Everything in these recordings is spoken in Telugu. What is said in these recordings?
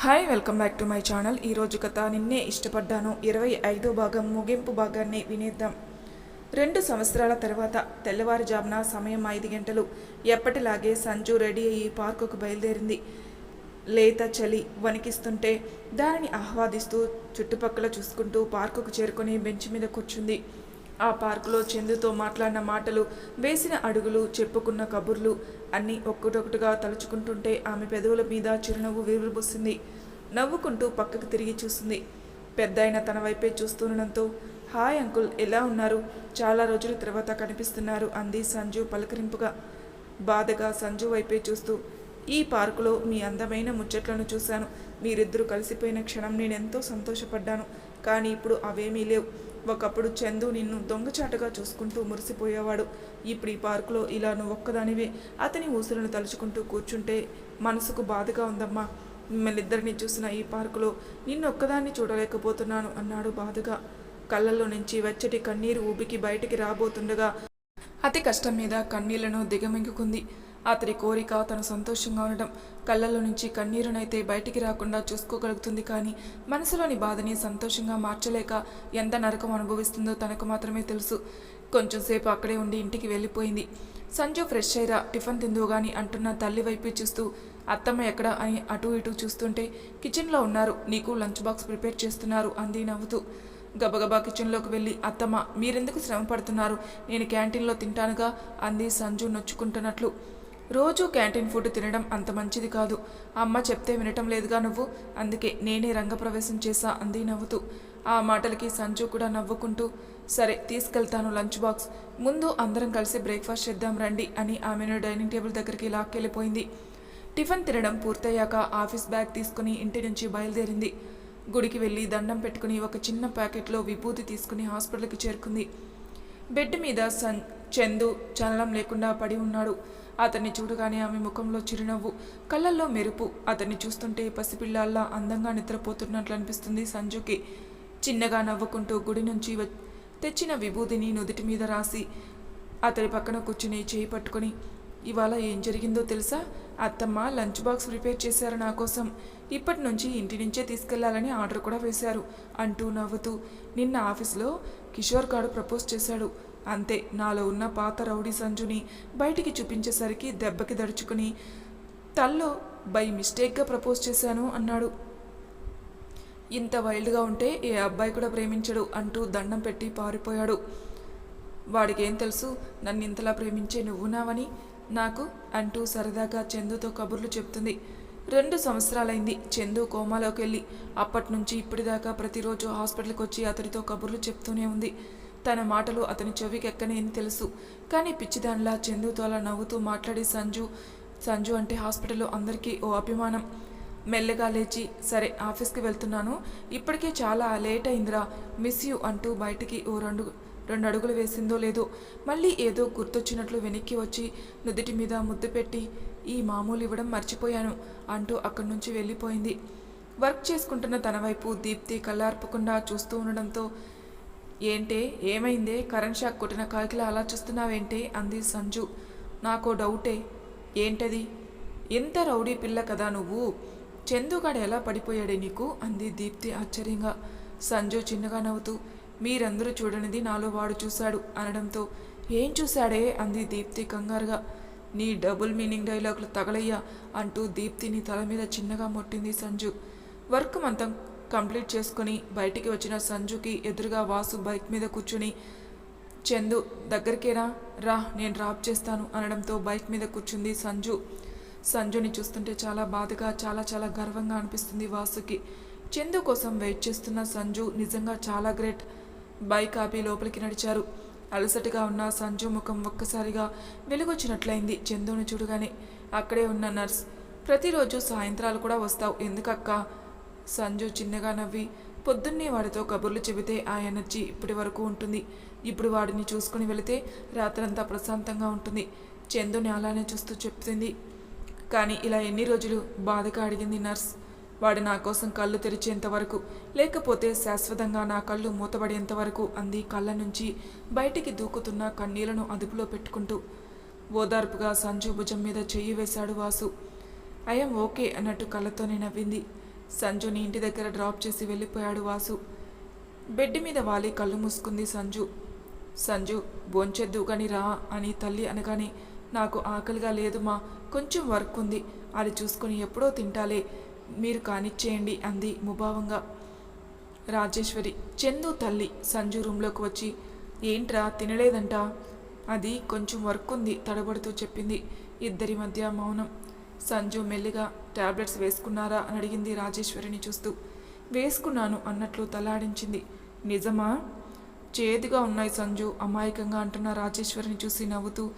Hi welcome back to my channel ఈరోజు కథ నిన్నే ఇష్టపడ్డాను. ఇరవై ఐదో భాగం ముగింపు భాగాన్ని వినేద్దాం. రెండు సంవత్సరాల తర్వాత తెల్లవారుజామున సమయం ఐదు గంటలు. ఎప్పటిలాగే సంజు రెడీ అయ్యి పార్కుకు బయలుదేరింది. లేత చలి వణికిస్తుంటే దానిని ఆహ్వాదిస్తూ చుట్టుపక్కల చూసుకుంటూ పార్కుకు చేరుకుని బెంచ్ మీద కూర్చుంది. ఆ పార్కులో చందుతో మాట్లాడిన మాటలు వేసిన అడుగులు చెప్పుకున్న కబుర్లు అన్నీ ఒక్కటొకటిగా తలుచుకుంటుంటే ఆమె పెదవుల మీద చిరునవ్వు విరుబుస్తుంది నవ్వుకుంటూ పక్కకు తిరిగి చూస్తుంది పెద్దాయన తన వైపే చూస్తుండడంతో హాయ్ అంకుల్ ఎలా ఉన్నారు? చాలా రోజుల తర్వాత కనిపిస్తున్నారు అంది సంజు పలకరింపుగా. బాధగా సంజు వైపే చూస్తూ ఈ పార్కులో మీ అందమైన ముచ్చట్లను చూశాను. మీరిద్దరూ కలిసిపోయిన క్షణం నేనెంతో సంతోషపడ్డాను. కానీ ఇప్పుడు అవేమీ లేవు. ఒకప్పుడు చందు నిన్ను దొంగచాటుగా చూసుకుంటూ మురిసిపోయేవాడు. ఇప్పుడు ఈ పార్కులో ఇలా నువ్వు ఒక్కదానివే. అతని ఊసులను తలుచుకుంటూ కూర్చుంటే మనసుకు బాధగా ఉందమ్మా. మిమ్మల్నిద్దరిని చూసిన ఈ పార్కులో నిన్ను ఒక్కదాన్ని చూడలేకపోతున్నాను అన్నాడు బాధగా. కళ్ళల్లో నుంచి వెచ్చటి కన్నీరు ఊబికి బయటికి రాబోతుండగా అతి కష్టం మీద కన్నీళ్ళను దిగమింగుకుంది. అతడి కోరిక తను సంతోషంగా ఉండడం కళ్ళల్లో నుంచి కన్నీరునైతే బయటికి రాకుండా చూసుకోగలుగుతుంది కానీ మనసులోని బాధని సంతోషంగా మార్చలేక ఎంత నరకం అనుభవిస్తుందో తనకు మాత్రమే తెలుసు. కొంచెంసేపు అక్కడే ఉండి ఇంటికి వెళ్ళిపోయింది. సంజు ఫ్రెష్ అయ్యరా టిఫిన్ తిందువుగాని అంటున్న తల్లి వైపు చూస్తూ అత్తమ్మ ఎక్కడ? అని అటు ఇటు చూస్తుంటే కిచెన్లో ఉన్నారు. నీకు లంచ్ బాక్స్ ప్రిపేర్ చేస్తున్నారు అంది నవ్వుతూ. గబగబా కిచెన్లోకి వెళ్ళి అత్తమ్మ మీరెందుకు శ్రమ పడుతున్నారు? నేను క్యాంటీన్లో తింటానుగా అంది సంజు నొచ్చుకుంటున్నట్లు. రోజు క్యాంటీన్ ఫుడ్ తినడం అంత మంచిది కాదు. అమ్మ చెప్తే వినటం లేదుగా నువ్వు. అందుకే నేనే రంగప్రవేశం చేశా అంది నవ్వుతూ. ఆ మాటలకి సంజు కూడా నవ్వుకుంటూ సరే తీసుకెళ్తాను లంచ్ బాక్స్. ముందు అందరం కలిసి బ్రేక్ఫాస్ట్ చేద్దాం రండి అని ఆమెను డైనింగ్ టేబుల్ దగ్గరికి లాక్కెళ్ళిపోయింది. టిఫిన్ తినడం పూర్తయ్యాక ఆఫీస్ బ్యాగ్ తీసుకుని ఇంటి నుంచి బయలుదేరింది. గుడికి వెళ్ళి దండం పెట్టుకుని ఒక చిన్న ప్యాకెట్లో విభూతి తీసుకుని హాస్పిటల్కి చేరుకుంది. బెడ్ మీద సన్ చందు చలనం లేకుండా పడి ఉన్నాడు. అతన్ని చూడగానే ఆమె ముఖంలో చిరునవ్వు కళ్ళల్లో మెరుపు. అతన్ని చూస్తుంటే పసిపిల్లాల్లా అందంగా నిద్రపోతున్నట్లు అనిపిస్తుంది సంజుకి. చిన్నగా నవ్వుకుంటూ గుడి నుంచి తెచ్చిన విభూతిని నుదుటి మీద రాసి అతడి పక్కన కూర్చుని చేయి పట్టుకొని ఇవాళ ఏం జరిగిందో తెలుసా? అత్తమ్మ లంచ్ బాక్స్ ప్రిపేర్ చేశారు నా కోసం. ఇప్పటి నుంచి ఇంటి నుంచే తీసుకెళ్ళాలని ఆర్డర్ కూడా వేశారు అంటూ నవ్వుతూ నిన్న ఆఫీస్లో కిషోర్ గారు ప్రపోజ్ చేశాడు. అంతే నాలో ఉన్న పాత రౌడీ సంజుని బయటికి చూపించేసరికి దెబ్బకి దడుచుకుని తల్లో బై మిస్టేక్గా ప్రపోజ్ చేశాను అన్నాడు. ఇంత వైల్డ్గా ఉంటే ఏ అబ్బాయి కూడా ప్రేమించడు అంటూ దండం పెట్టి పారిపోయాడు. వాడికేం తెలుసు నన్ను ఇంతలా ప్రేమించే నువ్వునావని నాకు అంటూ సరదాగా చందుతో కబుర్లు చెప్తుంది. రెండు సంవత్సరాలైంది చందు కోమాలోకి వెళ్ళి అప్పటి నుంచి ఇప్పటిదాకా ప్రతిరోజు హాస్పిటల్కి వచ్చి అతడితో కబుర్లు చెప్తూనే ఉంది. తన మాటలు అతని చెవికి ఎక్కనేని తెలుసు. కానీ పిచ్చిదానిలా చందుతో అలా నవ్వుతూ మాట్లాడి సంజు సంజు అంటే హాస్పిటల్లో అందరికీ ఓ అభిమానం. మెల్లగా లేచి సరే ఆఫీస్కి వెళ్తున్నాను. ఇప్పటికే చాలా లేట్ అయిందిరా మిస్ యూ అంటూ బయటికి ఓ రెండు రెండు అడుగులు వేసిందో లేదో మళ్ళీ ఏదో గుర్తొచ్చినట్లు వెనక్కి వచ్చి నుదుటి మీద ముద్దు పెట్టి ఈ మామూలు ఇవ్వడం మర్చిపోయాను అంటూ అక్కడి నుంచి వెళ్ళిపోయింది. వర్క్ చేసుకుంటున్న తన వైపు దీప్తి కళ్ళార్పకుండా చూస్తూ ఉండడంతో ఏంటే ఏమైందే? కరెంట్ షాక్ కొట్టిన కాకిలా అలా చూస్తున్నావేంటే? అంది సంజు. నాకో డౌటే. ఏంటది? ఎంత రౌడీ పిల్ల కదా నువ్వు? చందుగాడు ఎలా పడిపోయాడే నీకు? అంది దీప్తి ఆశ్చర్యంగా. సంజు చిన్నగా నవ్వుతూ మీరందరూ చూడనిది నాలో వాడు చూశాడు అనడంతో. ఏం చూశాడే? అంది దీప్తి కంగారుగా. నీ డబుల్ మీనింగ్ డైలాగులు తగలయ్యా అంటూ దీప్తిని తల మీద చిన్నగా మొట్టింది సంజు. వర్క్ మంతం కంప్లీట్ చేసుకుని బయటికి వచ్చిన సంజుకి ఎదురుగా వాసు బైక్ మీద కూర్చుని చందు దగ్గరికేనా రా నేను డ్రాప్ చేస్తాను అనడంతో బైక్ మీద కూర్చుంది సంజు. సంజుని చూస్తుంటే చాలా బాధగా చాలా చాలా గర్వంగా అనిపిస్తుంది వాసుకి. చందు కోసం వెయిట్ చేస్తున్న సంజు నిజంగా చాలా గ్రేట్. బైక్ ఆపి లోపలికి నడిచారు. అలసటగా ఉన్న సంజు ముఖం ఒక్కసారిగా వెలుగొచ్చినట్లయింది చందుని చూడగానే. అక్కడే ఉన్న నర్స్ ప్రతిరోజు సాయంత్రాలు కూడా వస్తావు ఎందుకక్క? సంజు చిన్నగా నవ్వి పొద్దున్నే వాడితో కబుర్లు చెబితే ఆ ఎనర్జీ ఇప్పటి వరకు ఉంటుంది. ఇప్పుడు వాడిని చూసుకుని వెళితే రాత్రంతా ప్రశాంతంగా ఉంటుంది. చందుని అలానే చూస్తూ చెప్తుంది కానీ ఇలా ఎన్ని రోజులు బాధగా అడిగింది నర్స్. వాడు నా కోసం కళ్ళు తెరిచేంత వరకు లేకపోతే శాశ్వతంగా నా కళ్ళు మూతబడేంత వరకు అంది కళ్ళ నుంచి బయటికి దూకుతున్న కన్నీళ్ళను అదుపులో పెట్టుకుంటూ. ఓదార్పుగా సంజు భుజం మీద చెయ్యి వేశాడు వాసు. ఐఎమ్ ఓకే అన్నట్టు కళ్ళతోనే నవ్వింది. సంజుని ఇంటి దగ్గర డ్రాప్ చేసి వెళ్ళిపోయాడు వాసు. బెడ్ మీద వాలి కళ్ళు మూసుకుంది సంజు. సంజు బొంచెద్దు కానీ రా అని తల్లి అనగానే నాకు ఆకలిగా లేదు మా కొంచెం వర్క్ ఉంది. అది చూసుకొని ఎప్పుడో తింటాలే. మీరు కానిచ్చేయండి అంది ముభావంగా. రాజేశ్వరి చందు తల్లి సంజు రూమ్లోకి వచ్చి ఏంట్రా తినలేదంట? అది కొంచెం వర్క్ ఉంది తడబడుతూ చెప్పింది. ఇద్దరి మధ్య మౌనం. సంజు మెల్లిగా టాబ్లెట్స్ వేసుకున్నారా అని అడిగింది రాజేశ్వరిని చూస్తూ. వేసుకున్నాను అన్నట్లు తలాడించింది. నిజమా? చేదుగా ఉన్నాయి సంజు అమాయకంగా అంటున్న రాజేశ్వరిని చూసి నవ్వుతూ.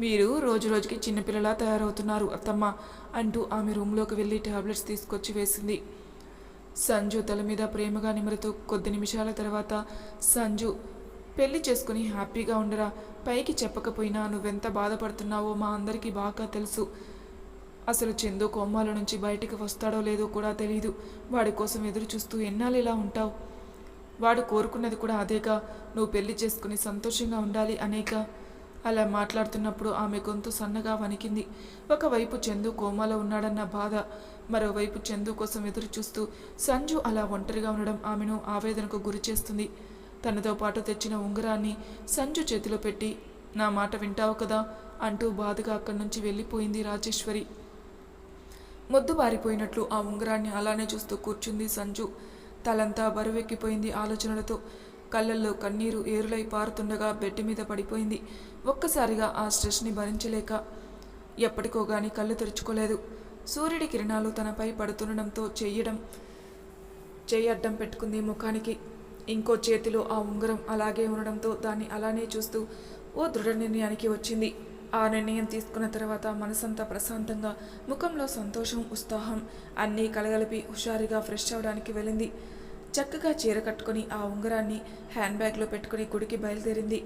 మీరు రోజు రోజుకి చిన్నపిల్లలా తయారవుతున్నారు అత్తమ్మ అంటూ ఆమె రూమ్లోకి వెళ్ళి టాబ్లెట్స్ తీసుకొచ్చి వేసింది. సంజు తల మీద ప్రేమగా నిమురుతూ కొద్ది నిమిషాల తర్వాత సంజు పెళ్ళి చేసుకుని హ్యాపీగా ఉండరా? పైకి చెప్పకపోయినా నువ్వెంత బాధపడుతున్నావో మా అందరికీ బాగా తెలుసు. అసలు చందు కోమాల నుంచి బయటికి వస్తాడో లేదో కూడా తెలియదు వాడి కోసం ఎదురు చూస్తూ ఎన్నాళ్ళు ఇలా ఉంటావు? వాడు కోరుకున్నది కూడా అదేగా. నువ్వు పెళ్ళి చేసుకుని సంతోషంగా ఉండాలి అనేక అలా మాట్లాడుతున్నప్పుడు ఆమె గొంతు సన్నగా వణికింది. ఒకవైపు చందు కోమాలో ఉన్నాడన్న బాధ మరోవైపు చందు కోసం ఎదురు చూస్తూ సంజు అలా ఒంటరిగా ఉండడం ఆమెను ఆవేదనకు గురి చేస్తుంది. తనతో పాటు తెచ్చిన ఉంగరాన్ని సంజు చేతిలో పెట్టి నా మాట వింటావు కదా? అంటూ బాధగా అక్కడి నుంచి వెళ్ళిపోయింది రాజేశ్వరి. మొద్దు బారిపోయినట్లు ఆ ఉంగరాన్ని అలానే చూస్తూ కూర్చుంది సంజు. తలంతా బరువెక్కిపోయింది ఆలోచనలతో. కళ్ళల్లో కన్నీరు ఏరులై పారుతుండగా బెడ్ మీద పడిపోయింది. ఒక్కసారిగా ఆ స్ట్రెస్ని భరించలేక. ఎప్పటికోగాని కళ్ళు తెరుచుకోలేదు. సూర్యుడి కిరణాలు తనపై పడుతుండడంతో చెయ్యడం చెయ్యి అడ్డం పెట్టుకుంది ముఖానికి. ఇంకో చేతిలో ఆ ఉంగరం అలాగే ఉండడంతో దాన్ని అలానే చూస్తూ ఓ దృఢ నిర్ణయానికి వచ్చింది. ఆ నిర్ణయం తీసుకున్న తర్వాత మనసంతా ప్రశాంతంగా ముఖంలో సంతోషం ఉత్సాహం అన్నీ కలగలిపి హుషారుగా ఫ్రెష్ అవడానికి వెళ్ళింది. చక్కగా చీర కట్టుకొని ఆ ఉంగరాన్ని హ్యాండ్ బ్యాగ్లో పెట్టుకుని గుడికి బయలుదేరింది.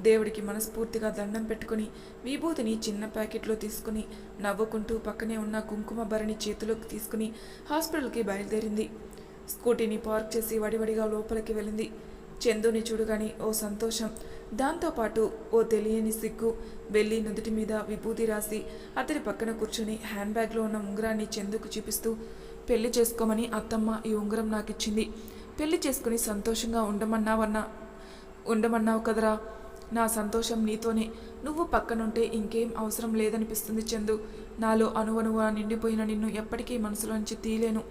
దేవుడికి మనస్ఫూర్తిగా దండం పెట్టుకుని విభూతిని చిన్న ప్యాకెట్లో తీసుకుని నవ్వుకుంటూ పక్కనే ఉన్న కుంకుమ భరణి చేతిలోకి తీసుకుని హాస్పిటల్కి బయలుదేరింది. స్కూటీని పార్క్ చేసి వడివడిగా లోపలికి వెళ్ళింది. చందుని చూడగానే ఓ సంతోషం దాంతోపాటు ఓ తెలియని సిగ్గు వెళ్ళి నుదుటి మీద విభూతి రాసి అతని పక్కన కూర్చుని హ్యాండ్ బ్యాగ్లో ఉన్న ఉంగరాన్ని చందుకు చూపిస్తూ పెళ్ళి చేసుకోమని అత్తమ్మ ఈ ఉంగరం నాకు ఇచ్చింది పెళ్ళి చేసుకుని సంతోషంగా ఉండమన్నావన్నా ఉండమన్నావు కదరా. నా సంతోషం నీతోనే. నువ్వు పక్కనుంటే ఇంకేం అవసరం లేదనిపిస్తుంది చందు. నాలో అణువణువ నిండిపోయిన నిన్ను ఎప్పటికీ మనసులోంచి తీయలేను.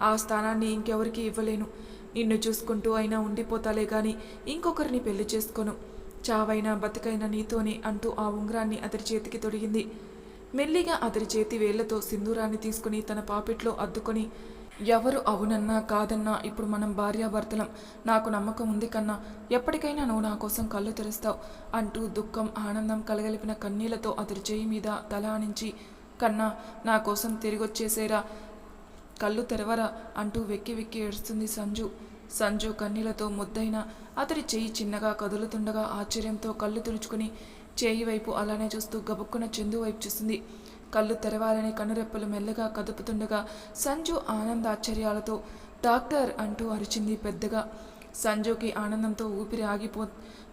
ఆ స్థానాన్ని ఇంకెవరికీ ఇవ్వలేను. నిన్ను చూసుకుంటూ అయినా ఉండిపోతాలే కానీ ఇంకొకరిని పెళ్ళి చేసుకోను. చావైనా బతికైనా నీతోనే అంటూ ఆ ఉంగరాన్ని అతడి చేతికి తొడిగింది. మెల్లిగా అతడి చేతి వేళ్ళతో సింధూరాన్ని తీసుకుని తన పాపిట్లో అద్దుకొని ఎవరు అవునన్నా కాదన్నా ఇప్పుడు మనం భార్యాభర్తలం. నాకు నమ్మకం ఉంది కన్నా ఎప్పటికైనా నువ్వు నా కోసం కళ్ళు తెరుస్తావు అంటూ దుఃఖం ఆనందం కలగలిపిన కన్నీళ్ళతో అతడి చేయి మీద తల ఆనించి కన్నా నా కోసం తిరిగొచ్చేసేరా కళ్ళు తెరవరా అంటూ వెక్కి వెక్కి ఏడుస్తుంది సంజు. సంజు కన్నీళ్ళతో ముద్దైన అతడి చెయ్యి చిన్నగా కదులుతుండగా ఆశ్చర్యంతో కళ్ళు తుడుచుకుని చేయి వైపు అలానే చూస్తూ గబుక్కున చందు వైపు చూస్తుంది కళ్ళు తెరవాలని కనురెప్పలు మెల్లగా కదుపుతుండగా సంజు ఆనందాశ్చర్యాలతో డాక్టర్ అంటూ అరిచింది పెద్దగా. సంజుకి ఆనందంతో ఊపిరి ఆగిపో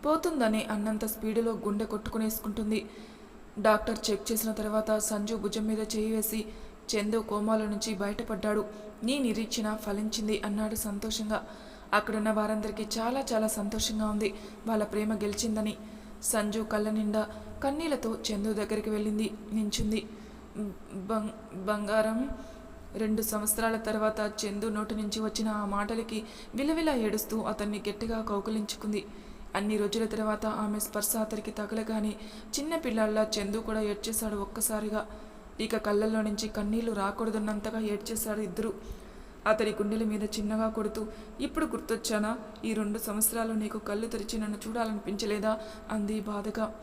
పోతుందని అన్నంత స్పీడులో గుండె కొట్టుకునేసుకుంటుంది. డాక్టర్ చెక్ చేసిన తర్వాత సంజు భుజం మీద చేయి వేసి చందు కోమాల నుంచి బయటపడ్డాడు. నీ నిరీక్షణ ఫలించింది అన్నాడు సంతోషంగా. అక్కడున్న వారందరికీ చాలా చాలా సంతోషంగా ఉంది. వాళ్ళ ప్రేమ గెలిచిందని. సంజు కళ్ళ నిండా కన్నీళ్ళతో చందు దగ్గరికి వెళ్ళింది నించుంది. బంగ్ బంగారం రెండు సంవత్సరాల తర్వాత చందు నోటి నుంచి వచ్చిన ఆ మాటలకి విలవిల ఏడుస్తూ అతన్ని గట్టిగా కౌకలించుకుంది అన్ని రోజుల తర్వాత ఆమె స్పర్శ అతనికి తగలగానే చిన్న పిల్లల్లా చందు కూడా ఏడ్చేశాడు ఒక్కసారిగా. ఇక కళ్ళల్లో నుంచి కన్నీళ్ళు రాకూడదన్నంతగా ఏడ్చేశాడు ఇద్దరు. అతడి గుండెల మీద చిన్నగా కొడుతూ ఇప్పుడు గుర్తొచ్చానా? ఈ రెండు సంవత్సరాలు నీకు కళ్ళు తెరిచి నన్ను చూడాలనిపించలేదా? అంది బాధగా.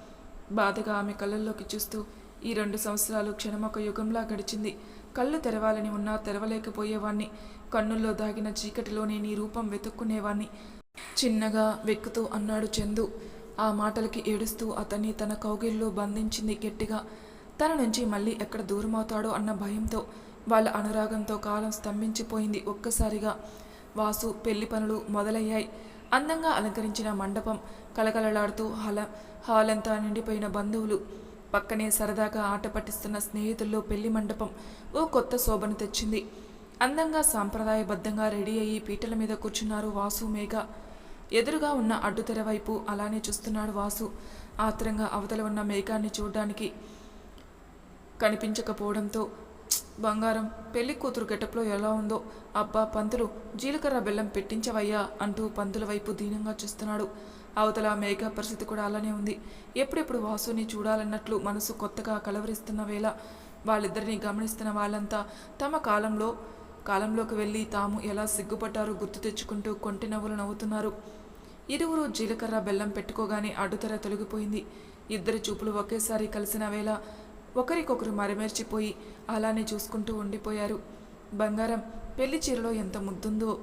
బాధగా ఆమె కళ్ళల్లోకి చూస్తూ ఈ రెండు సంవత్సరాలు క్షణమొక యుగంలా గడిచింది. కళ్ళు తెరవాలని ఉన్నా తెరవలేకపోయేవాణ్ణి. కన్నుల్లో దాగిన చీకటిలోనే నీ రూపం వెతుక్కునేవాణ్ణి. చిన్నగా వెక్కుతూ అన్నాడు చందు. ఆ మాటలకి ఏడుస్తూ అతన్ని తన కౌగిల్లో బంధించింది గట్టిగా. తన నుంచి మళ్ళీ ఎక్కడ దూరమవుతాడో అన్న భయంతో వాళ్ళ అనురాగంతో కాలం స్తంభించిపోయింది. ఒక్కసారిగా వాసు పెళ్ళి పనులు మొదలయ్యాయి. అందంగా అలంకరించిన మండపం కలకలలాడుతూ హల హాలంతా నిండిపోయిన బంధువులు పక్కనే సరదాగా ఆట పట్టిస్తున్న స్నేహితుల్లో పెళ్ళి మండపం ఓ కొత్త శోభను తెచ్చింది. అందంగా సాంప్రదాయబద్ధంగా రెడీ అయ్యి పీటల మీద కూర్చున్నారు వాసు మేఘ. ఎదురుగా ఉన్న అడ్డుతెర వైపు అలానే చూస్తున్నాడు వాసు. ఆత్రంగా అవతల ఉన్న మేఘాన్ని చూడడానికి కనిపించకపోవడంతో బంగారం పెళ్ళి కూతురు గెటప్లో ఎలా ఉందో అబ్బా పంతులు జీలకర్ర బెల్లం పెట్టించవయ్యా అంటూ పంతుల వైపు దీనంగా చూస్తున్నాడు. అవతల మేఘ పరిస్థితి కూడా అలానే ఉంది. ఎప్పుడెప్పుడు వాసుని చూడాలన్నట్లు మనసు కొత్తగా కలవరిస్తున్న వేళ వాళ్ళిద్దరిని గమనిస్తున్న వాళ్ళంతా తమ కాలంలో కాలంలోకి వెళ్ళి తాము ఎలా సిగ్గుపడ్డారో గుర్తు తెచ్చుకుంటూ కొంటి నవ్వులు నవ్వుతున్నారు. ఇరువురు జీలకర్ర బెల్లం పెట్టుకోగానే అడ్డుతెర తొలగిపోయింది. ఇద్దరి చూపులు ఒకేసారి కలిసిన వేళ ఒకరికొకరు మరమర్చిపోయి అలానే చూసుకుంటూ ఉండిపోయారు. బంగారం పెళ్ళి చీరలో ఎంత ముద్దుందో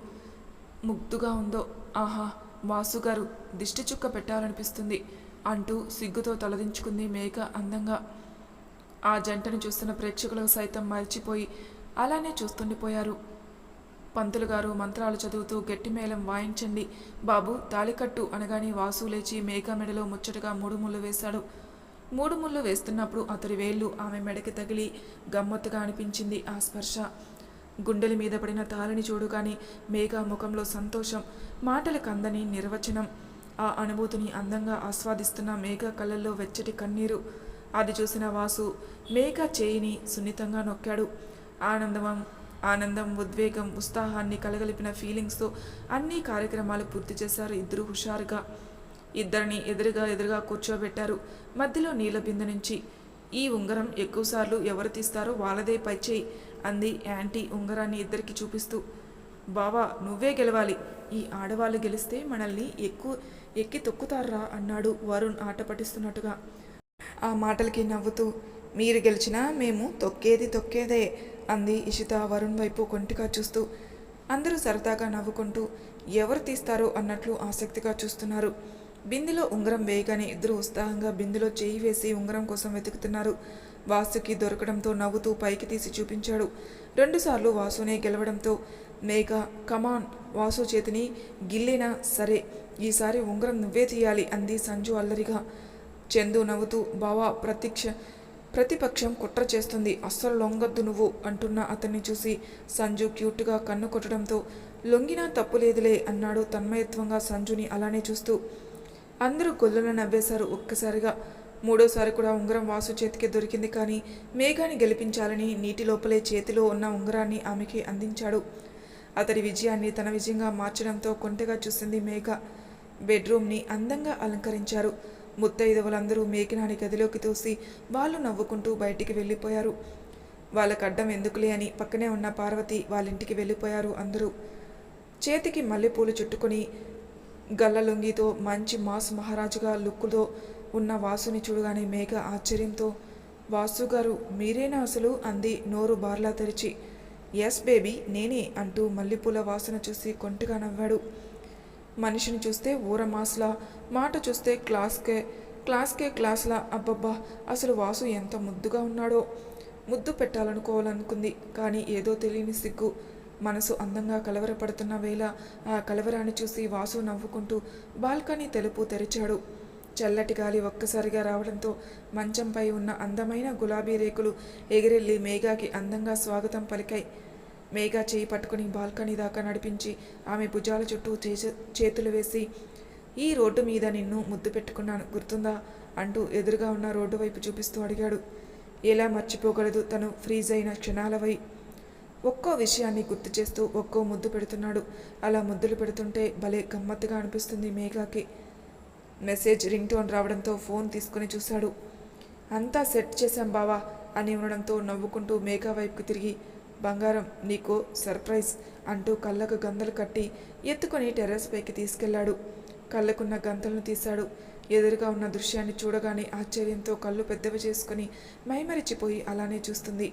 ముగ్ధుగా ఉందో. ఆహా వాసుగారు దిష్టి చుక్క పెట్టాలనిపిస్తుంది అంటూ సిగ్గుతో తలదించుకుంది మేఘ అందంగా. ఆ జంటను చూస్తున్న ప్రేక్షకులు సైతం మర్చిపోయి అలానే చూస్తుండిపోయారు. పంతులు గారు మంత్రాలు చదువుతూ గట్టి మేళం వాయించండి బాబు తాళికట్టు అనగానే వాసు లేచి మేఘ మెడలో ముచ్చటగా మూడు ముళ్ళు వేశాడు. మూడు ముళ్ళు వేస్తున్నప్పుడు అతడి వేళ్ళు ఆమె మెడకి తగిలి గమ్మత్తుగా అనిపించింది ఆ స్పర్శ. గుండెల మీద పడిన తాళిని చూడుగాని మేఘ ముఖంలో సంతోషం మాటలు కందని నిర్వచనం. ఆ అనుభూతిని అందంగా ఆస్వాదిస్తున్న మేఘ కళ్ళల్లో వెచ్చటి కన్నీరు. అది చూసిన వాసు మేఘ చేయిని సున్నితంగా నొక్కాడు. ఆనందం ఆనందం ఉద్వేగం ఉత్సాహాన్ని కలగలిపిన ఫీలింగ్స్తో అన్ని కార్యక్రమాలు పూర్తి చేశారు ఇద్దరు హుషారుగా. ఇద్దరిని ఎదురుగా ఎదురుగా కూర్చోబెట్టారు. మధ్యలో నీళ్ళ బిందె నుంచి ఈ ఉంగరం ఎక్కువసార్లు ఎవరు తీస్తారో వాళ్ళదే పైచేయి అంది యాంటీ ఉంగరాన్ని ఇద్దరికి చూపిస్తూ. బావా నువ్వే గెలవాలి. ఈ ఆడవాళ్ళు గెలిస్తే మనల్ని ఎక్కువ ఎక్కి తొక్కుతారా అన్నాడు వరుణ్ ఆట పట్టిస్తున్నట్టుగా. ఆ మాటలకి నవ్వుతూ మీరు గెలిచినా మేము తొక్కేది తొక్కేదే అంది ఇషిత వరుణ్ వైపు కొంటిగా చూస్తూ. అందరూ సరదాగా నవ్వుకుంటూ ఎవరు తీస్తారో అన్నట్లు ఆసక్తిగా చూస్తున్నారు. బిందెలో ఉంగరం వేయగానే ఇద్దరు ఉత్సాహంగా బిందెలో చేయి వేసి ఉంగరం కోసం వెతుకుతున్నారు. వాసుకి దొరకడంతో నవ్వుతూ పైకి తీసి చూపించాడు. రెండుసార్లు వాసునే గెలవడంతో మేఘ కమాన్ వాసు చేతిని గిల్లినా? సరే ఈసారి ఉంగరం నువ్వే తీయాలి అంది సంజు అల్లరిగా. చందు నవ్వుతూ బావా ప్రతిక్ష ప్రతిపక్షం కుట్ర చేస్తుంది అస్సలు లొంగొద్దు నువ్వు అంటున్న అతన్ని చూసి సంజు క్యూట్గా కన్ను కొట్టడంతో లొంగినా తప్పు లేదులే అన్నాడు తన్మయత్వంగా సంజుని అలానే చూస్తూ. అందరూ గొల్లున నవ్వేశారు. ఒక్కసారిగా మూడోసారి కూడా ఉంగరం వాసు చేతికి దొరికింది కానీ మేఘాన్ని గెలిపించాలని నీటి లోపలే చేతిలో ఉన్న ఉంగరాన్ని ఆమెకి అందించాడు. అతడి విజయాన్ని తన విజయంగా మార్చడంతో కొంటగా చూసింది మేఘ. బెడ్రూమ్ని అందంగా అలంకరించారు. ముత్తైదవులందరూ మేఘనాని గదిలోకి తోసి వాళ్ళు నవ్వుకుంటూ బయటికి వెళ్ళిపోయారు. వాళ్ళకు అడ్డం ఎందుకులే అని పక్కనే ఉన్న పార్వతి వాళ్ళింటికి వెళ్ళిపోయారు అందరూ. చేతికి మల్లెపూలు చుట్టుకొని గల్లలుంగితో మంచి మాస్ మహారాజుగా లుక్కుతో ఉన్న వాసుని చూడగానే మేఘ ఆశ్చర్యంతో వాసు గారు మీరేనా అసలు? అంది నోరు బార్లా తెరిచి. ఎస్ బేబీ నేనే అంటూ మల్లెపూల వాసన చూసి కొంటగా నవ్వాడు. మనిషిని చూస్తే ఊర మాస్లా మాట చూస్తే క్లాస్కే క్లాస్కే క్లాస్లా. అబ్బబ్బా అసలు వాసు ఎంత ముద్దుగా ఉన్నాడో. ముద్దు పెట్టాలనుకోవాలనుకుంది కానీ ఏదో తెలియని సిగ్గు. మనసు అందంగా కలవరపడుతున్న వేళ ఆ కలవరాన్ని చూసి వాసు నవ్వుకుంటూ బాల్కనీ తెలుపు తెరిచాడు. చల్లటి గాలి ఒక్కసారిగా రావడంతో మంచంపై ఉన్న అందమైన గులాబీ రేకులు ఎగిరెళ్ళి మేఘాకి అందంగా స్వాగతం పలికాయి. మేఘా చేయి పట్టుకుని బాల్కనీ దాకా నడిపించి ఆమె భుజాల చుట్టూ చేతులు వేసి ఈ రోడ్డు మీద నిన్ను ముద్దు పెట్టుకున్నాను గుర్తుందా? అంటూ ఎదురుగా ఉన్న రోడ్డు వైపు చూపిస్తూ అడిగాడు. ఎలా మర్చిపోగలదు? తను ఫ్రీజ్ అయిన క్షణాలవై ఒక్కో విషయాన్ని గుర్తు చేస్తూ ఒక్కో ముద్దు పెడుతున్నాడు. అలా ముద్దులు పెడుతుంటే భలే గమ్మత్తుగా అనిపిస్తుంది మేఘాకి. మెసేజ్ రింగ్ టోన్ రావడంతో ఫోన్ తీసుకుని చూశాడు. అంతా సెట్ చేశాం బావా అని ఉండడంతో నవ్వుకుంటూ మేఘా వైపుకు తిరిగి బంగారం నీకు సర్ప్రైజ్ అంటూ కళ్ళకు గంతలు కట్టి ఎత్తుకొని టెర్రస్ పైకి తీసుకెళ్ళాడు కళ్ళకున్న గంతలను తీశాడు. ఎదురుగా ఉన్న దృశ్యాన్ని చూడగానే ఆశ్చర్యంతో కళ్ళు పెద్దవి చేసుకుని మైమరిచిపోయి అలానే చూస్తుంది.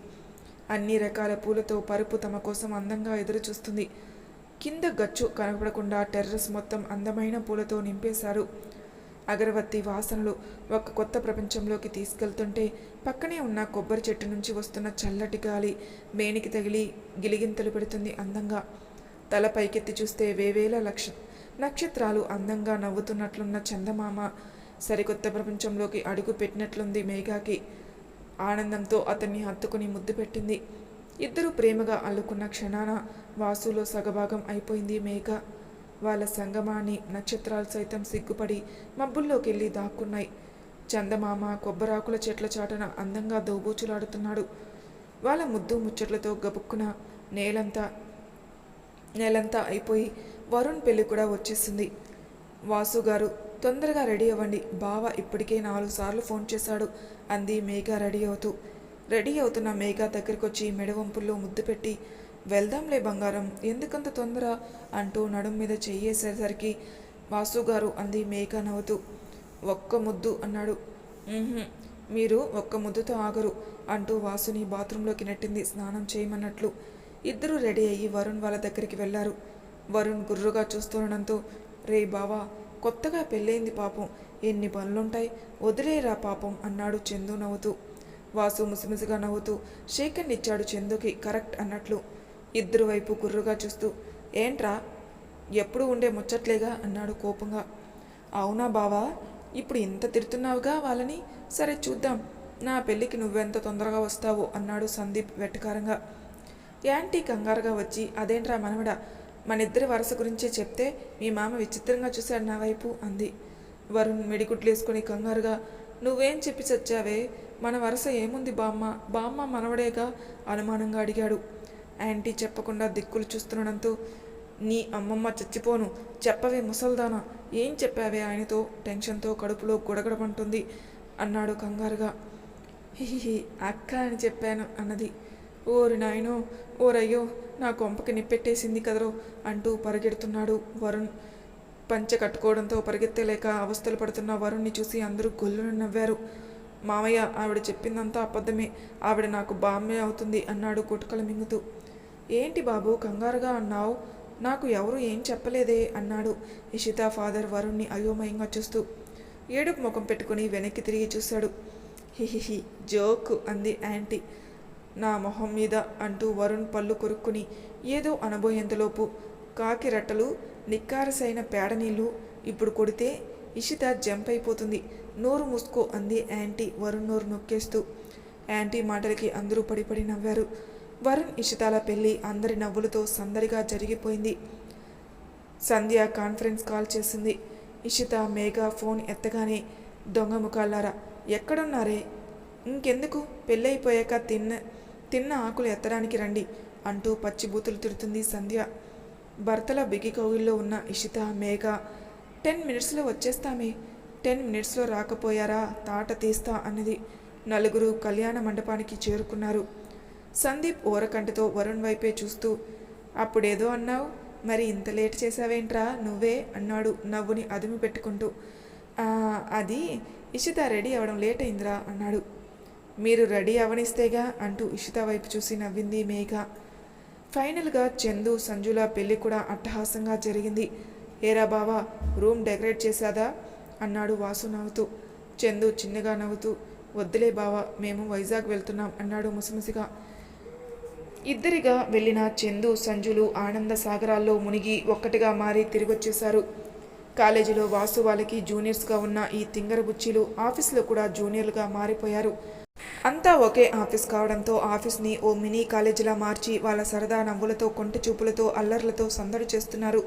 అన్ని రకాల పూలతో పరుపు తమ కోసం అందంగా ఎదురుచూస్తుంది. కింద గచ్చు కనపడకుండా టెర్రస్ మొత్తం అందమైన పూలతో నింపేశారు. అగరబత్తి వాసనలు ఒక కొత్త ప్రపంచంలోకి తీసుకెళ్తుంటే పక్కనే ఉన్న కొబ్బరి చెట్టు నుంచి వస్తున్న చల్లటి గాలి మేనికి తగిలి గిలిగింతలు పెడుతుంది అందంగా. తల పైకెత్తి చూస్తే వేవేల లక్ష నక్షత్రాలు అందంగా నవ్వుతున్నట్లున్న చందమామ సరికొత్త ప్రపంచంలోకి అడుగు పెట్టినట్లుంది మేఘాకి. ఆనందంతో అతన్ని హత్తుకుని ముద్దు పెట్టింది. ఇద్దరు ప్రేమగా అల్లుకున్న క్షణాన వాసులో సగభాగం అయిపోయింది మేఘ. వాళ్ళ సంగమాన్ని నక్షత్రాలు సైతం సిగ్గుపడి మబ్బుల్లోకెళ్ళి దాక్కున్నాయి. చందమామ కొబ్బరాకుల చెట్ల చాటన అందంగా దోబూచులాడుతున్నాడు. వాళ్ళ ముద్దు ముచ్చట్లతో గబుక్కున నేలంతా నేలంతా అయిపోయి వరుణ్ పెళ్ళి కూడా వచ్చేసింది. వాసు గారు తొందరగా రెడీ అవ్వండి. బావ ఇప్పటికే నాలుగు సార్లు ఫోన్ చేశాడు. అంది మేఘ రెడీ అవుతూ. రెడీ అవుతున్న మేఘ దగ్గరికి వచ్చి మెడవంపుల్లో ముద్దు పెట్టి వెళ్దాంలే బంగారం ఎందుకంత తొందర? అంటూ నడుం మీద చెయ్యేసేసరికి వాసు గారు అంది మేఘ నవ్వుతూ. ఒక్క ముద్దు అన్నాడు. మీరు ఒక్క ముద్దుతో ఆగరు అంటూ వాసుని బాత్రూంలోకి నెట్టింది స్నానం చేయమన్నట్లు. ఇద్దరూ రెడీ అయ్యి వరుణ్ వాళ్ళ దగ్గరికి వెళ్ళారు వరుణ్ గుర్రుగా చూస్తుండడంతో రే బావా కొత్తగా పెళ్ళైంది పాపం. ఎన్ని పనులుంటాయి? వదిలేరా పాపం అన్నాడు చందు నవ్వుతూ. వాసు ముసిముసిగా నవ్వుతూ షేకన్ ఇచ్చాడు చందుకి కరెక్ట్ అన్నట్లు. ఇద్దరు వైపు గుర్రుగా చూస్తూ ఏంట్రా? ఎప్పుడు ఉండే ముచ్చట్లేగా? అన్నాడు కోపంగా. అవునా బావా ఇప్పుడు ఇంత తిడుతున్నావుగా వాళ్ళని? సరే చూద్దాం. నా పెళ్ళికి నువ్వెంత తొందరగా వస్తావో అన్నాడు సందీప్ వెటకారంగా. యాంటీ కంగారుగా వచ్చి అదేంట్రా మనవడా? మనిద్దరి వరస గురించే చెప్తే మీ మామ విచిత్రంగా చూశాడు నా వైపు అంది. వరుణ్ మెడిగుడ్లేసుకొని కంగారుగా నువ్వేం చెప్పి చచ్చావే? మన వరస ఏముంది బామ్మ? బామ్మ మనవడేగా? అనుమానంగా అడిగాడు. యాంటీ చెప్పకుండా దిక్కులు చూస్తుండడంతో నీ అమ్మమ్మ చచ్చిపోను. చెప్పవే ముసల్దానా? ఏం చెప్పావే ఆయనతో? టెన్షన్తో కడుపులో గుడగడమంటుంది అన్నాడు కంగారుగా. హిహి అక్క అని చెప్పాను అన్నది. ఓరి నాయనో ఓరయ్యో నా కొంపకి నిప్పెట్టేసింది కదరో అంటూ పరిగెడుతున్నాడు వరుణ్. పంచె కట్టుకోవడంతో పరిగెత్తలేక అవస్థలు పడుతున్న వరుణ్ణి చూసి అందరూ గొల్లును నవ్వారు. మామయ్య ఆవిడ చెప్పిందంతా అబద్ధమే. ఆవిడ నాకు బామ్మే అవుతుంది అన్నాడు కుటుకలు మింగుతూ. ఏంటి బాబు కంగారుగా అన్నావు? నాకు ఎవరు ఏం చెప్పలేదే అన్నాడు ఇషిత ఫాదర్ వరుణ్ణి అయోమయంగా చూస్తూ. ఏడుపు ముఖం పెట్టుకుని వెనక్కి తిరిగి చూశాడు. హిహిహి జోక్ అంది యాంటీ నా మొహం మీద అంటూ వరుణ్ పళ్ళు కొరుక్కుని ఏదో అనబోయేంతలోపు కాకి రెట్టలు నిక్కారసైన పేడ నీళ్ళు ఇప్పుడు కొడితే ఇషిత జంప్ అయిపోతుంది నోరు మూసుకో అంది యాంటీ వరుణ్ నోరు నొక్కేస్తూ. యాంటీ మాటలకి అందరూ పడిపడి నవ్వారు. వరుణ్ ఇషితాల పెళ్ళి అందరి నవ్వులతో సందడిగా జరిగిపోయింది. సంధ్య కాన్ఫరెన్స్ కాల్ చేసింది. ఇషిత మేఘ ఫోన్ ఎత్తగానే దొంగ ముఖాలారా ఎక్కడున్నారే? ఇంకెందుకు? పెళ్ళైపోయాక తిన్న తిన్న ఆకులు ఎత్తడానికి రండి అంటూ పచ్చిబూతులు తిడుతుంది సంధ్య. భర్తల బిగి కౌగిల్లో ఉన్న ఇషిత మేఘ టెన్ మినిట్స్లో వచ్చేస్తామే టెన్ మినిట్స్లో రాకపోయారా తాట తీస్తా అన్నది నలుగురు కళ్యాణ మండపానికి చేరుకున్నారు. సందీప్ ఓరకంటతో వరుణ్ వైపే చూస్తూ అప్పుడేదో అన్నావు మరి ఇంత లేట్ చేసావేంట్రా నువ్వే అన్నాడు నవ్వుని అదుమి పెట్టుకుంటూ. అది ఇషిత రెడీ అవడం లేట్ అయిందిరా అన్నాడు. మీరు రెడీ అవనిస్తేగా అంటూ ఇషిత వైపు చూసి నవ్వింది మేఘ. ఫైనల్గా చందు సంజుల పెళ్ళి కూడా అట్టహాసంగా జరిగింది. ఏరా బావా రూమ్ డెకరేట్ చేశాదా? అన్నాడు వాసు నవ్వుతూ. చందు చిన్నగా నవ్వుతూ వద్దులే బావా మేము వైజాగ్ వెళ్తున్నాం అన్నాడు ముసిముసిగా. ఇద్దరిగా వెళ్ళిన చందు సంజులు ఆనంద సాగరాల్లో మునిగి ఒక్కటిగా మారి తిరిగొచ్చేశారు. కాలేజీలో వాసు వాళ్ళకి జూనియర్స్గా ఉన్న ఈ తింగర బుచ్చీలు ఆఫీస్లో కూడా జూనియర్లుగా మారిపోయారు. అంతా ఒకే ఆఫీస్ కావడంతో ఆఫీస్ని ఓ మినీ కాలేజీలా మార్చి వాళ్ళ సరదా నవ్వులతో కొంటి చూపులతో అల్లర్లతో సందడి చేస్తున్నారు.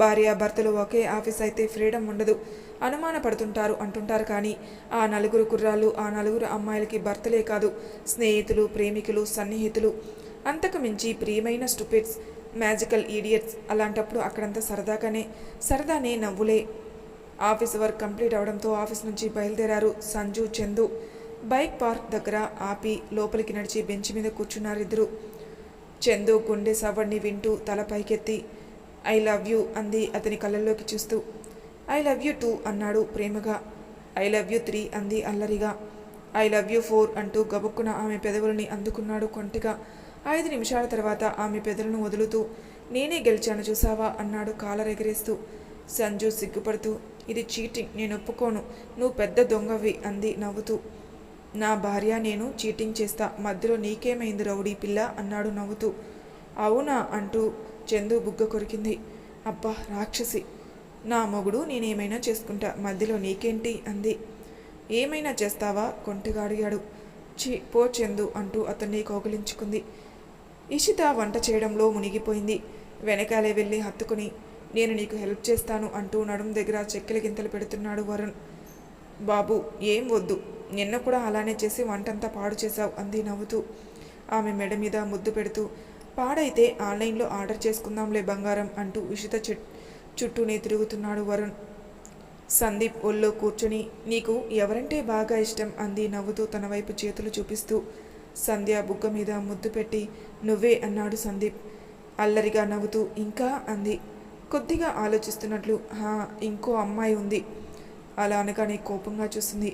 భార్య భర్తలు ఒకే ఆఫీస్ అయితే ఫ్రీడమ్ ఉండదు. అనుమాన పడుతుంటారు అంటుంటారు కానీ ఆ నలుగురు కుర్రాళ్ళు ఆ నలుగురు అమ్మాయిలకి భర్తలే కాదు స్నేహితులు ప్రేమికులు సన్నిహితులు. అంతకు మించి ప్రియమైన స్టూపిడ్స్ మ్యాజికల్ ఈడియట్స్ అలాంటప్పుడు అక్కడంతా సరదాగానే సరదానే నవ్వులే. ఆఫీస్ వర్క్ కంప్లీట్ అవడంతో ఆఫీస్ నుంచి బయలుదేరారు సంజు చందు. బైక్ పార్క్ దగ్గర ఆపి లోపలికి నడిచి బెంచ్ మీద కూర్చున్నారు ఇద్దరు చందు గుండె సవ్వడిని వింటూ తల పైకెత్తి ఐ లవ్ యూ అంది అతని కళ్ళల్లోకి చూస్తూ. ఐ లవ్ యూ టూ అన్నాడు ప్రేమగా. ఐ లవ్ యూ త్రీ అంది అల్లరిగా. ఐ లవ్ యూ ఫోర్ అంటూ గబుక్కున ఆమె పెదవులని అందుకున్నాడు కొంటిగా. ఐదు నిమిషాల తర్వాత ఆమె పెదవులను వదులుతూ నేనే గెలిచాను చూసావా అన్నాడు కాలర్ ఎగరేస్తూ సంజు సిగ్గుపడుతూ ఇది చీటింగ్ నేను ఒప్పుకోను. నువ్వు పెద్ద దొంగవి అంది నవ్వుతూ. నా భార్య నేను చీటింగ్ చేస్తా మధ్యలో నీకేమైంది రౌడీ పిల్ల? అన్నాడు నవ్వుతూ. అవునా అంటూ చందు బుగ్గ కొరికింది. అబ్బా రాక్షసి. నా మొగుడు నేనేమైనా చేసుకుంటా మధ్యలో నీకేంటి? అంది. ఏమైనా చేస్తావా? కొంటిగా అడిగాడు. చి పో చందు అంటూ అతన్ని కౌగిలించుకుంది. ఇషిత వంట చేయడంలో మునిగిపోయింది. వెనకాలే వెళ్ళి హత్తుకుని నేను నీకు హెల్ప్ చేస్తాను అంటూ నడుం దగ్గర చెక్కల గింతలు పెడుతున్నాడు వరుణ్. బాబు ఏం వద్దు. నిన్న కూడా అలానే చేసి వంటంతా పాడు చేశావు అంది నవ్వుతూ. ఆమె మెడ మీద ముద్దు పెడుతూ పాడైతే ఆన్లైన్లో ఆర్డర్ చేసుకుందాంలే బంగారం అంటూ విషిత చుట్టూనే తిరుగుతున్నాడు వరుణ్. సందీప్ ఒళ్ళో కూర్చొని నీకు ఎవరంటే బాగా ఇష్టం అంది నవ్వుతూ తన వైపు చేతులు చూపిస్తూ. సంధ్య బుగ్గ మీద ముద్దు పెట్టి నువ్వే అన్నాడు సందీప్. అల్లరిగా నవ్వుతూ ఇంకా అంది. కొద్దిగా ఆలోచిస్తున్నట్లు హా ఇంకో అమ్మాయి ఉంది అలా అనగానే కోపంగా చూసింది.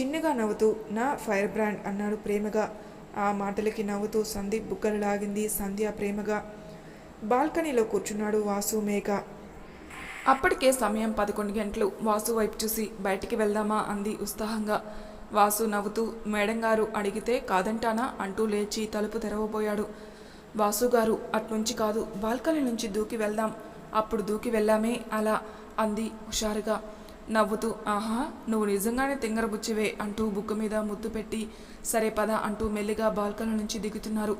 చిన్నగా నవ్వుతూ నా ఫైర్ బ్రాండ్ అన్నాడు ప్రేమగా. ఆ మాటలకి నవ్వుతూ సందీప్ బుగ్గలు లాగింది సంధ్య ప్రేమగా బాల్కనీలో కూర్చున్నాడు వాసు మేఘ. అప్పటికే సమయం పదకొండు గంటలు. వాసు వైపు చూసి బయటికి వెళ్దామా? అంది ఉత్సాహంగా. వాసు నవ్వుతూ మేడం గారు అడిగితే కాదంటానా? అంటూ లేచి తలుపు తెరవబోయాడు. వాసు గారు అట్నుంచి కాదు. బాల్కనీ నుంచి దూకి వెళ్దాం. అప్పుడు దూకి వెళ్ళామే? అలా అంది హుషారుగా. నవ్వుతూ ఆహా నువ్వు నిజంగానే తింగరబుచ్చివే అంటూ బుక్కు మీద ముద్దు పెట్టి సరే పద అంటూ మెల్లిగా బాల్కనీ నుంచి దిగుతున్నారు.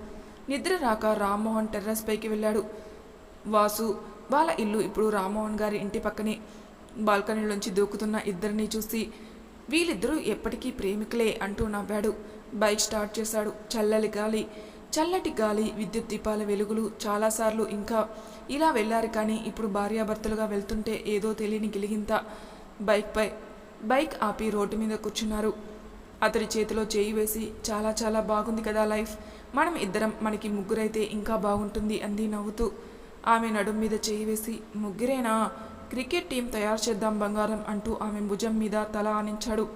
నిద్ర రాక రామ్మోహన్ టెర్రస్ పైకి వెళ్ళాడు. వాసు వాళ్ళ ఇల్లు ఇప్పుడు రామ్మోహన్ గారి ఇంటి పక్కనే. బాల్కనీలోంచి దూకుతున్న ఇద్దరిని చూసి వీళ్ళిద్దరూ ఎప్పటికీ ప్రేమికులే అంటూ నవ్వాడు. బైక్ స్టార్ట్ చేశాడు. చల్లలి గాలి చల్లటి గాలి విద్యుత్ దీపాల వెలుగులు చాలాసార్లు ఇంకా ఇలా వెళ్ళారు కానీ ఇప్పుడు భార్యాభర్తలుగా వెళ్తుంటే ఏదో తెలియని గిలిగింత. బైక్పై బైక్ ఆపి రోడ్డు మీద కూర్చున్నారు. అతడి చేతిలో చేయి వేసి చాలా చాలా బాగుంది కదా లైఫ్. మనం ఇద్దరం మనకి ముగ్గురైతే ఇంకా బాగుంటుంది అంది నవ్వుతూ. ఆమె నడుం మీద చేయి వేసి ముగ్గురేనా? క్రికెట్ టీం తయారు చేద్దాం బంగారం అంటూ ఆమె భుజం మీద తల ఆనించాడు.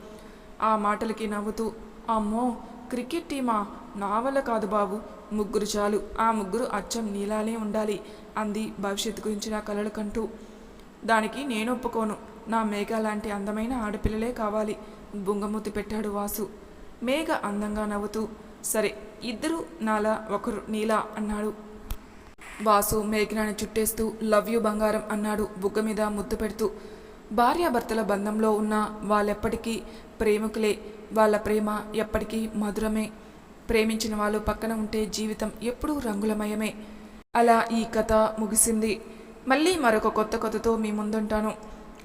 ఆ మాటలకి నవ్వుతూ అమ్మో క్రికెట్ టీమా? నా వల్ల కాదు బాబు. ముగ్గురు చాలు. ఆ ముగ్గురు అచ్చం నీలానే ఉండాలి అంది భవిష్యత్తు గురించిన కలలు కంటూ. దానికి నేను ఒప్పుకోను. నా మేఘ లాంటి అందమైన ఆడపిల్లలే కావాలి బుంగమూతి పెట్టాడు వాసు. మేఘ అందంగా నవ్వుతూ సరే ఇద్దరు నాలా ఒకరు నీలా అన్నాడు. వాసు మేఘనాన్ని చుట్టేస్తూ లవ్ యూ బంగారం అన్నాడు బుగ్గ మీద ముద్దు పెడుతూ. భార్యాభర్తల బంధంలో ఉన్న వాళ్ళెప్పటికీ ప్రేమికులే వాళ్ళ ప్రేమ ఎప్పటికీ మధురమే. ప్రేమించిన వాళ్ళు పక్కన ఉంటే జీవితం ఎప్పుడూ రంగులమయమే. అలా ఈ కథ ముగిసింది. మళ్ళీ మరొక కొత్త కథతో మీ ముందుంటాను.